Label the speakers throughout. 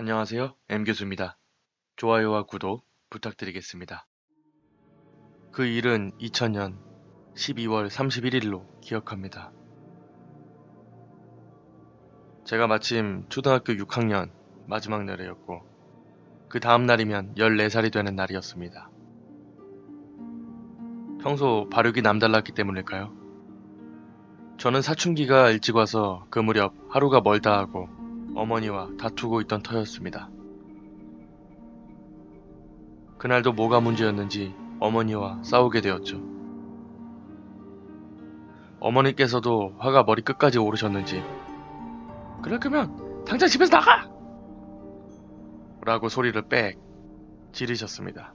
Speaker 1: 안녕하세요. M교수입니다. 좋아요와 구독 부탁드리겠습니다. 그 일은 2000년 12월 31일로 기억합니다. 제가 마침 초등학교 6학년 마지막 날이었고 그 다음 날이면 14살이 되는 날이었습니다. 평소 발육이 남달랐기 때문일까요? 저는 사춘기가 일찍 와서 그 무렵 하루가 멀다 하고 어머니와 다투고 있던 터였습니다. 그날도 뭐가 문제였는지 어머니와 싸우게 되었죠. 어머니께서도 화가 머리 끝까지 오르셨는지 그럴 거면 당장 집에서 나가! 라고 소리를 빽 지르셨습니다.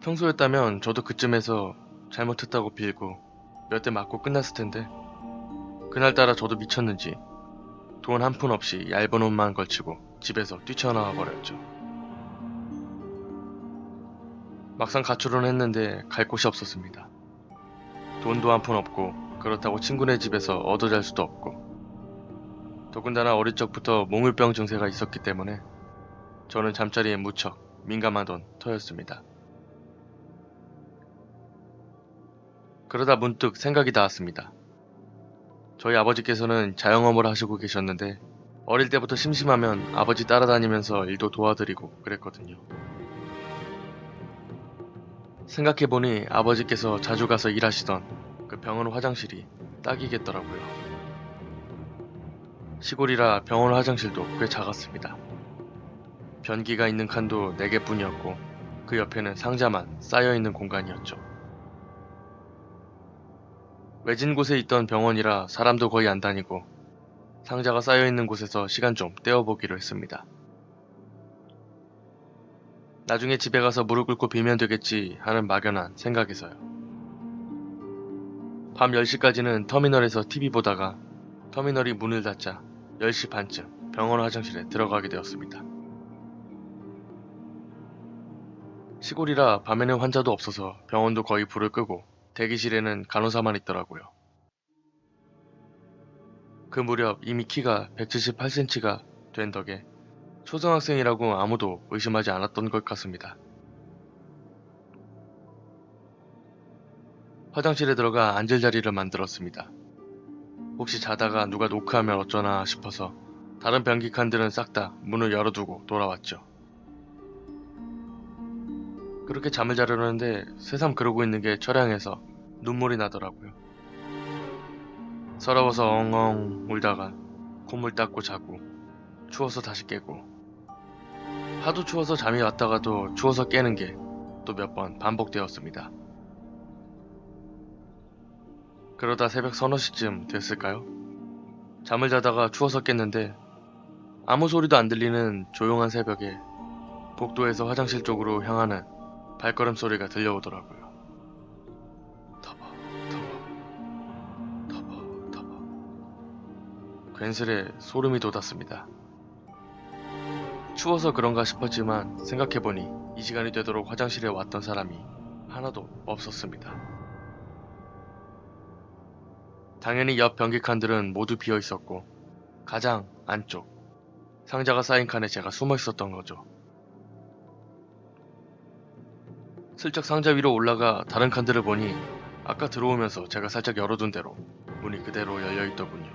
Speaker 1: 평소였다면 저도 그쯤에서 잘못했다고 빌고 몇 대 맞고 끝났을 텐데 그날따라 저도 미쳤는지 돈 한 푼 없이 얇은 옷만 걸치고 집에서 뛰쳐나와 버렸죠. 막상 가출은 했는데 갈 곳이 없었습니다. 돈도 한 푼 없고 그렇다고 친구네 집에서 얻어 잘 수도 없고 더군다나 어릴 적부터 몽울병 증세가 있었기 때문에 저는 잠자리에 무척 민감하던 터였습니다. 그러다 문득 생각이 닿았습니다. 저희 아버지께서는 자영업을 하시고 계셨는데 어릴 때부터 심심하면 아버지 따라다니면서 일도 도와드리고 그랬거든요. 생각해보니 아버지께서 자주 가서 일하시던 그 병원 화장실이 딱이겠더라고요. 시골이라 병원 화장실도 꽤 작았습니다. 변기가 있는 칸도 4개뿐이었고 그 옆에는 상자만 쌓여있는 공간이었죠. 외진 곳에 있던 병원이라 사람도 거의 안 다니고 상자가 쌓여있는 곳에서 시간 좀 때워보기로 했습니다. 나중에 집에 가서 무릎 꿇고 빌면 되겠지 하는 막연한 생각에서요. 밤 10시까지는 터미널에서 TV 보다가 터미널이 문을 닫자 10시 반쯤 병원 화장실에 들어가게 되었습니다. 시골이라 밤에는 환자도 없어서 병원도 거의 불을 끄고 대기실에는 간호사만 있더라고요. 그 무렵 이미 키가 178cm가 된 덕에 초등학생이라고 아무도 의심하지 않았던 것 같습니다. 화장실에 들어가 앉을 자리를 만들었습니다. 혹시 자다가 누가 노크하면 어쩌나 싶어서 다른 변기 칸들은 싹 다 문을 열어두고 돌아왔죠. 그렇게 잠을 자려는데 새삼 그러고 있는 게 처량해서 눈물이 나더라고요. 서러워서 엉엉 울다가 콧물 닦고 자고 추워서 다시 깨고 하도 추워서 잠이 왔다가도 추워서 깨는 게 또 몇 번 반복되었습니다. 그러다 새벽 서너 시쯤 됐을까요? 잠을 자다가 추워서 깼는데 아무 소리도 안 들리는 조용한 새벽에 복도에서 화장실 쪽으로 향하는 발걸음 소리가 들려오더라고요. 터벅, 터벅, 터벅, 터벅. 괜스레 소름이 돋았습니다. 추워서 그런가 싶었지만 생각해보니 이 시간이 되도록 화장실에 왔던 사람이 하나도 없었습니다. 당연히 옆 변기 칸들은 모두 비어 있었고 가장 안쪽 상자가 쌓인 칸에 제가 숨어 있었던 거죠. 슬쩍 상자 위로 올라가 다른 칸들을 보니 아까 들어오면서 제가 살짝 열어둔 대로 문이 그대로 열려 있더군요.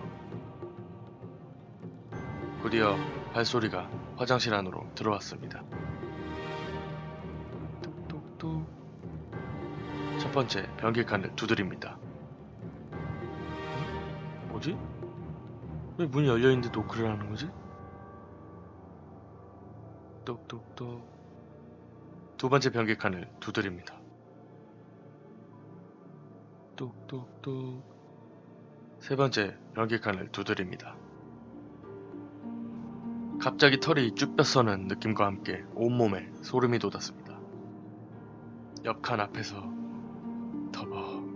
Speaker 1: 곧이어 발소리가 화장실 안으로 들어왔습니다. 톡톡톡. 첫 번째 변기 칸을 두드립니다. 어? 뭐지? 왜 문이 열려 있는데 노크를 하는 거지? 똑똑똑. 두 번째 변기 칸을 두드립니다. 똑똑똑. 세 번째 변기 칸을 두드립니다. 갑자기 털이 쭉 뼈서는 느낌과 함께 온몸에 소름이 돋았습니다. 옆 칸 앞에서 터벅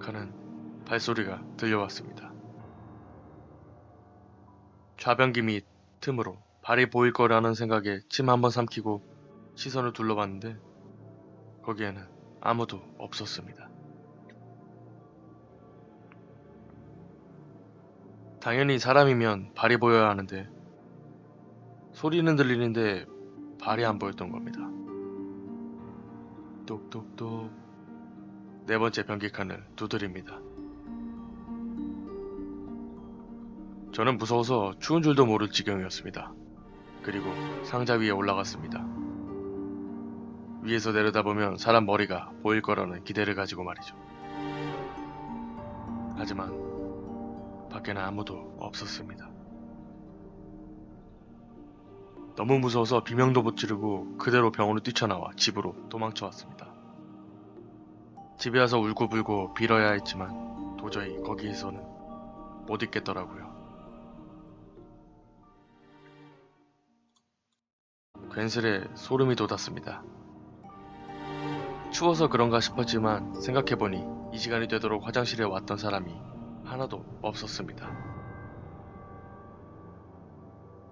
Speaker 1: 하는 발소리가 들려왔습니다. 좌변기 및 틈으로 발이 보일 거라는 생각에 침 한번 삼키고 시선을 둘러봤는데 거기에는 아무도 없었습니다. 당연히 사람이면 발이 보여야 하는데 소리는 들리는데 발이 안 보였던 겁니다. 똑똑똑 네 번째 변기칸을 두드립니다. 저는 무서워서 추운 줄도 모를 지경이었습니다. 그리고 상자 위에 올라갔습니다. 위에서 내려다보면 사람 머리가 보일 거라는 기대를 가지고 말이죠. 하지만 밖에는 아무도 없었습니다. 너무 무서워서 비명도 못 지르고 그대로 병원을 뛰쳐나와 집으로 도망쳐 왔습니다. 집에 와서 울고불고 빌어야 했지만 도저히 거기에서는 못 있겠더라고요. 괜스레 소름이 돋았습니다. 추워서 그런가 싶었지만 생각해보니 이 시간이 되도록 화장실에 왔던 사람이 하나도 없었습니다.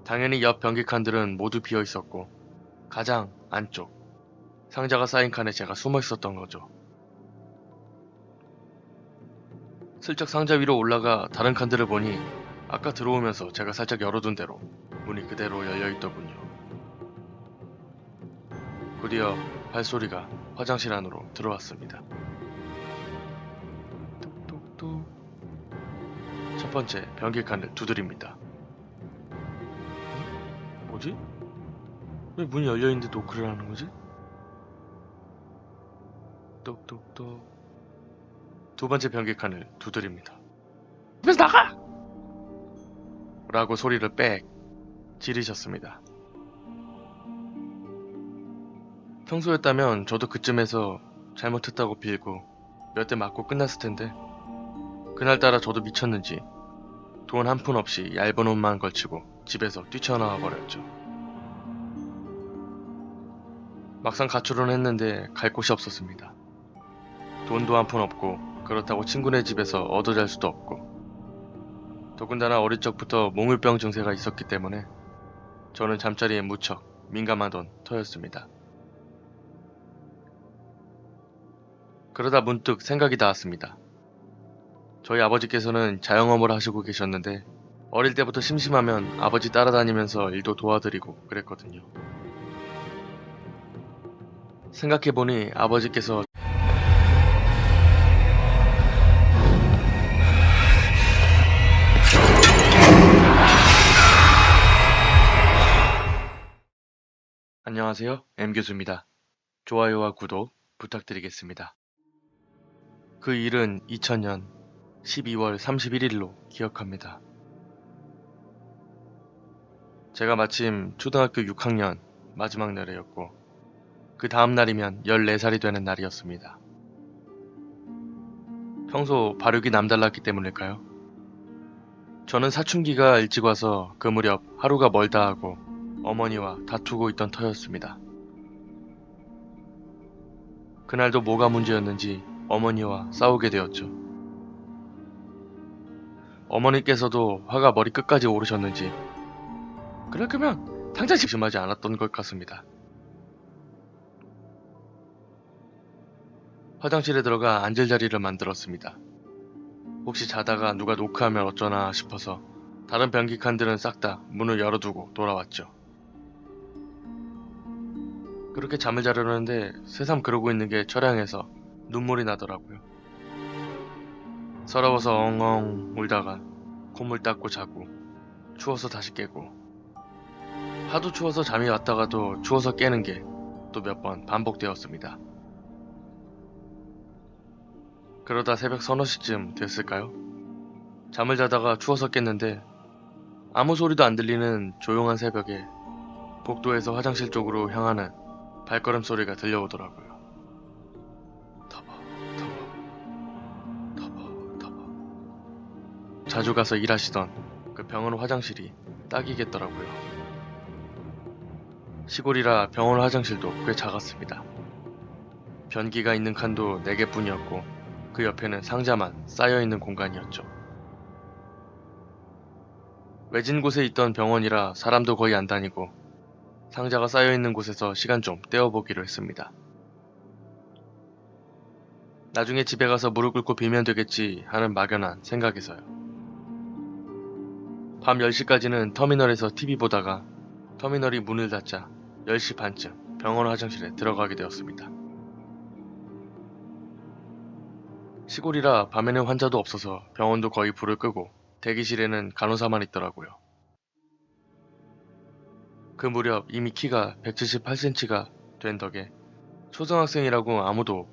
Speaker 1: 당연히 옆 변기 칸들은 모두 비어 있었고 가장 안쪽 상자가 쌓인 칸에 제가 숨어 있었던 거죠. 슬쩍 상자 위로 올라가 다른 칸들을 보니 아까 들어오면서 제가 살짝 열어둔 대로 문이 그대로 열려 있더군요. 곧이어 발소리가 화장실 안으로 들어왔습니다. 뚝뚝뚝. 첫 번째 변기칸을 두드립니다. 어? 뭐지? 왜 문이 열려 있는데 노크를 하는 거지? 똑똑똑. 두 번째 변기칸을 두드립니다. 집에서 나가! 라고 소리를 빽 지르셨습니다. 평소였다면 저도 그쯤에서 잘못했다고 빌고 몇 대 맞고 끝났을 텐데 그날따라 저도 미쳤는지 돈 한 푼 없이 얇은 옷만 걸치고 집에서 뛰쳐나와 버렸죠. 막상 가출은 했는데 갈 곳이 없었습니다. 돈도 한 푼 없고 그렇다고 친구네 집에서 얻어 잘 수도 없고 더군다나 어릴 적부터 몽울병 증세가 있었기 때문에 저는 잠자리에 무척 민감하던 터였습니다. 그러다 문득 생각이 닿았습니다. 저희 아버지께서는 자영업을 하시고 계셨는데 어릴 때부터 심심하면 아버지 따라다니면서 일도 도와드리고 그랬거든요. 생각해보니 아버지께서 안녕하세요. M교수입니다. 좋아요와 구독 부탁드리겠습니다. 그 일은 2000년 12월 31일로 기억합니다. 제가 마침 초등학교 6학년 마지막 날이었고 그 다음 날이면 14살이 되는 날이었습니다. 평소 발육이 남달랐기 때문일까요? 저는 사춘기가 일찍 와서 그 무렵 하루가 멀다 하고 어머니와 다투고 있던 터였습니다. 그날도 뭐가 문제였는지 어머니와 싸우게 되었죠. 어머니께서도 화가 머리 끝까지 오르셨는지 그럴 거면 당장 집심하지 않았던 것 같습니다. 화장실에 들어가 앉을 자리를 만들었습니다. 혹시 자다가 누가 노크하면 어쩌나 싶어서 다른 변기칸들은 싹 다 문을 열어두고 돌아왔죠. 그렇게 잠을 자려는데 새삼 그러고 있는 게 처량해서 눈물이 나더라고요. 서러워서 엉엉 울다가 콧물 닦고 자고 추워서 다시 깨고 하도 추워서 잠이 왔다가도 추워서 깨는 게 또 몇 번 반복되었습니다. 그러다 새벽 서너 시쯤 됐을까요? 잠을 자다가 추워서 깼는데 아무 소리도 안 들리는 조용한 새벽에 복도에서 화장실 쪽으로 향하는 발걸음 소리가 들려오더라고요. 자주 가서 일하시던 그 병원 화장실이 딱이겠더라고요. 시골이라 병원 화장실도 꽤 작았습니다. 변기가 있는 칸도 4개뿐이었고 그 옆에는 상자만 쌓여있는 공간이었죠. 외진 곳에 있던 병원이라 사람도 거의 안 다니고 상자가 쌓여있는 곳에서 시간 좀 때워보기로 했습니다. 나중에 집에 가서 무릎 꿇고 빌면 되겠지 하는 막연한 생각에서요. 밤 10시까지는 터미널에서 TV 보다가 터미널이 문을 닫자 10시 반쯤 병원 화장실에 들어가게 되었습니다. 시골이라 밤에는 환자도 없어서 병원도 거의 불을 끄고 대기실에는 간호사만 있더라고요. 그 무렵 이미 키가 178cm가 된 덕에 초등학생이라고 아무도